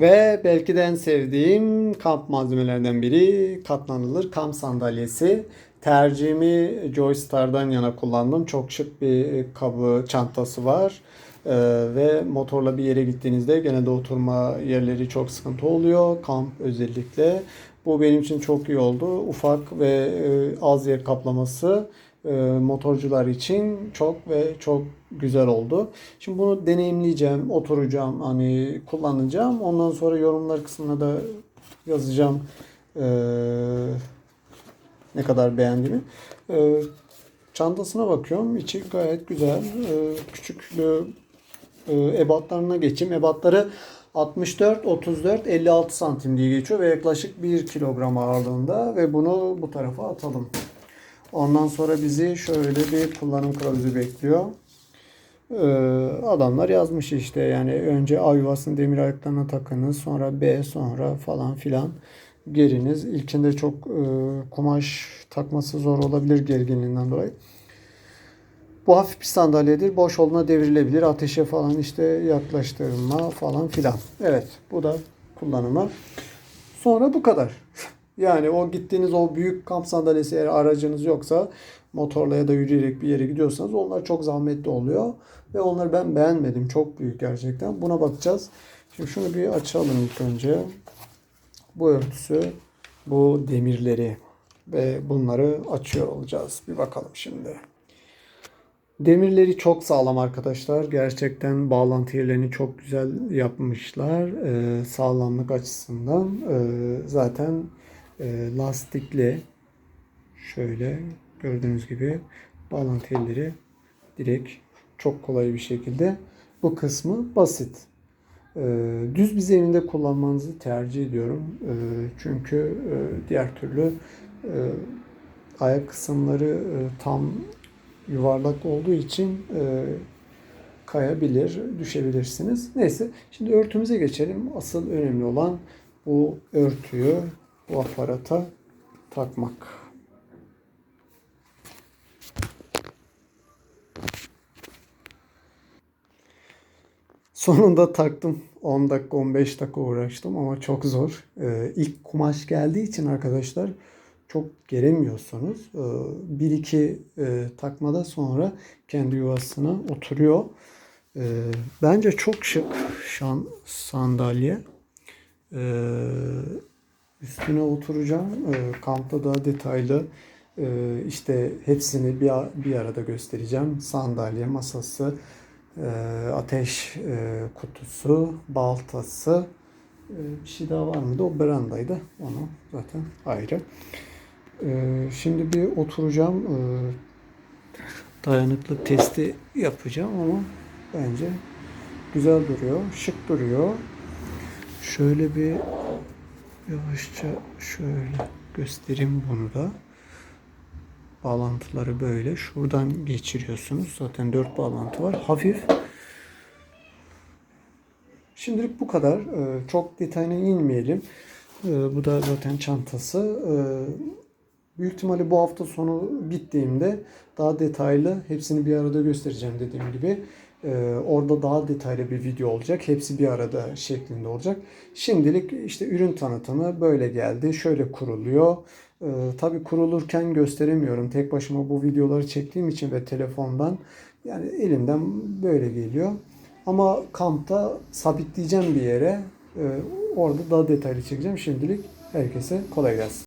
Ve belki de en sevdiğim kamp malzemelerden biri katlanılır kamp sandalyesi. Tercihimi Joystar'dan yana kullandım. Çok şık bir kabı, çantası var. Ee, ve motorla bir yere gittiğinizde gene de oturma yerleri çok sıkıntı oluyor. Kamp özellikle. Bu benim için çok iyi oldu. Ufak ve e, az yer kaplaması motorcular için çok ve çok güzel oldu. Şimdi bunu deneyimleyeceğim, oturacağım, hani kullanacağım. Ondan sonra yorumlar kısmına da yazacağım e, ne kadar beğendiğimi. E, çantasına bakıyorum. İçi gayet güzel. E, küçüklüğü e, ebatlarına geçeyim. Ebatları 64, 34, 56 santim diye geçiyor ve yaklaşık 1 kilogram ağırlığında ve bunu bu tarafa atalım. Ondan sonra bizi şöyle bir kullanım kılavuzu bekliyor. Ee, adamlar yazmış işte yani önce A yuvasını demir ayaklarına takınız sonra B sonra falan filan geriniz. İlkinde çok e, kumaş takması zor olabilir gerginliğinden dolayı. Bu hafif bir sandalyedir. Boş olduğuna devrilebilir. Ateşe falan işte yaklaştırma falan filan. Evet bu da kullanımı. Sonra bu kadar. Yani o gittiğiniz o büyük kamp sandalyesi eğer aracınız yoksa motorla ya da yürüyerek bir yere gidiyorsanız onlar çok zahmetli oluyor. Ve onları ben beğenmedim. Çok büyük gerçekten. Buna bakacağız. Şimdi şunu bir açalım ilk önce. Bu örtüsü, bu demirleri ve bunları açıyor olacağız. Bir bakalım şimdi. Demirleri çok sağlam arkadaşlar. Gerçekten bağlantı yerlerini çok güzel yapmışlar. Ee, sağlamlık açısından. Ee, zaten e, lastikli şöyle gördüğünüz gibi bağlantı yerleri direkt çok kolay bir şekilde bu kısmı basit. Ee, düz bir zeminde kullanmanızı tercih ediyorum. Ee, çünkü e, diğer türlü e, ayak kısımları e, tam yuvarlak olduğu için kayabilir, düşebilirsiniz. Neyse, şimdi örtümüze geçelim. Asıl önemli olan bu örtüyü bu aparata takmak. Sonunda taktım. 10 dakika 15 dakika uğraştım ama çok zor. Ee, ilk kumaş geldiği için arkadaşlar çok geremiyorsunuz. Ee, bir iki e, takmada sonra kendi yuvasına oturuyor. Ee, bence çok şık şan sandalye. Ee, üstüne oturacağım. Ee, kampta daha detaylı e, işte hepsini bir, bir arada göstereceğim. Sandalye, masası, e, ateş e, kutusu, baltası. Bir şey daha var mıydı? O brandaydı. Onu zaten ayrı. Şimdi bir oturacağım. E, dayanıklık testi yapacağım ama bence güzel duruyor. Şık duruyor. Şöyle bir yavaşça şöyle göstereyim bunu da. Bağlantıları böyle. Şuradan geçiriyorsunuz. Zaten dört bağlantı var. Hafif. Şimdilik bu kadar. Ee, Çok detayına inmeyelim. Ee, Bu da zaten çantası. Ee, Büyük ihtimalle bu hafta sonu bittiğimde daha detaylı hepsini bir arada göstereceğim dediğim gibi. Ee, Orada daha detaylı bir video olacak. Hepsi bir arada şeklinde olacak. Şimdilik işte ürün tanıtımı böyle geldi. Şöyle kuruluyor. Ee, tabii kurulurken gösteremiyorum. Tek başıma bu videoları çektiğim için ve telefondan yani elimden böyle geliyor. Ama kampta sabitleyeceğim bir yere. Ee, orada daha detaylı çekeceğim. Şimdilik herkese kolay gelsin.